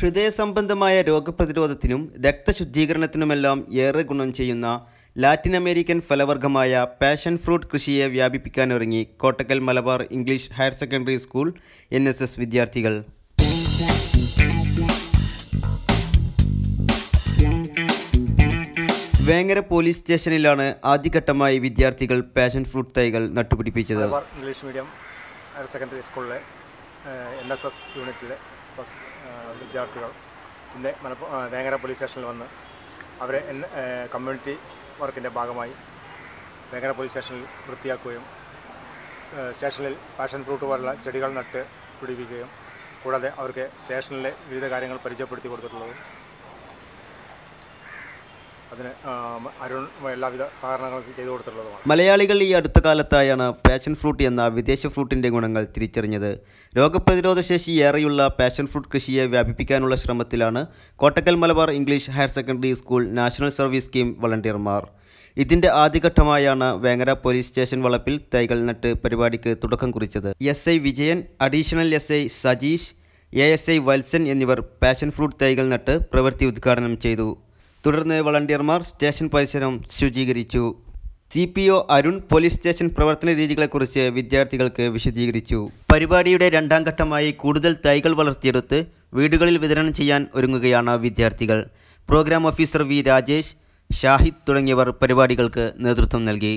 ഹൃദയസംബന്ധമായ രോഗപ്രതിരോധത്തിനും രക്തശുദ്ധീകരണത്തിനുമെല്ലാം ഏറെ ഗുണം ചെയ്യുന്ന ലാറ്റിൻ അമേരിക്കൻ ഫലവർഗമായ പാഷൻ ഫ്രൂട്ട് കൃഷിയെ വ്യാപിപ്പിക്കാനൊരുങ്ങി Kottakkal Malabar English higher secondary school N വിദ്യാർത്ഥികൾ. വേങ്ങര പോലീസ് സ്റ്റേഷനിലാണ് ആദ്യഘട്ടമായി വിദ്യാർത്ഥികൾ പാഷൻ ഫ്രൂട്ട് തൈകൾ നട്ടുപിടിപ്പിച്ചത്. ഇംഗ്ലീഷ് മീഡിയം ഹയർ സെക്കൻഡറി സ്കൂളിലെ എൻ എസ് എസ് യൂണിറ്റിലെ വിദ്യാർത്ഥികൾ ഇന്ന് മലപ്പുറം വേങ്ങര പോലീസ് സ്റ്റേഷനിൽ വന്ന് അവരെ കമ്മ്യൂണിറ്റി വർക്കിന്റെ ഭാഗമായി വേങ്ങര പോലീസ് സ്റ്റേഷനിൽ വൃത്തിയാക്കുകയും സ്റ്റേഷനിൽ പാഷൻ ഫ്രൂട്ട് പോലുള്ള ചെടികൾ നട്ട് പിടിപ്പിക്കുകയും കൂടാതെ അവർക്ക് സ്റ്റേഷനിലെ വിവിധ കാര്യങ്ങൾ പരിചയപ്പെടുത്തി കൊടുത്തിട്ടുള്ളതും എല്ലാവിധ ചെയ്തു മലയാളികൾ ഈ അടുത്ത കാലത്തായാണ് പാഷൻ ഫ്രൂട്ട് എന്ന വിദേശ ഫ്രൂട്ടിന്റെ ഗുണങ്ങൾ തിരിച്ചറിഞ്ഞത്. രോഗപ്രതിരോധ ശേഷി ഏറെയുള്ള പാഷൻ ഫ്രൂട്ട് കൃഷിയെ വ്യാപിപ്പിക്കാനുള്ള ശ്രമത്തിലാണ് Kottakkal Malabar English higher secondary school national service scheme വളണ്ടിയർമാർ. ഇതിന്റെ ആദ്യഘട്ടമായാണ് വേങ്ങര പോലീസ് സ്റ്റേഷൻ വളപ്പിൽ തൈകൾ നട്ട് പരിപാടിക്ക് തുടക്കം കുറിച്ചത്. S I Vijayan additional S I Sajeesh A S I Valsan എന്നിവർ പാഷൻ ഫ്രൂട്ട് തൈകൾ നട്ട് പ്രവൃത്തി ഉദ്ഘാടനം ചെയ്തു. തുടർന്ന് വളണ്ടിയർമാർ സ്റ്റേഷൻ പരിസരം ശുചീകരിച്ചു. C P O Arun police station പ്രവർത്തന രീതികളെക്കുറിച്ച് വിദ്യാർത്ഥികൾക്ക് വിശദീകരിച്ചു. പരിപാടിയുടെ രണ്ടാം ഘട്ടമായി കൂടുതൽ തൈകൾ വളർത്തിയെടുത്ത് വീടുകളിൽ വിതരണം ചെയ്യാൻ ഒരുങ്ങുകയാണ് വിദ്യാർത്ഥികൾ. Program officer V Rajesh Shahid തുടങ്ങിയവർ പരിപാടികൾക്ക് നേതൃത്വം നൽകി.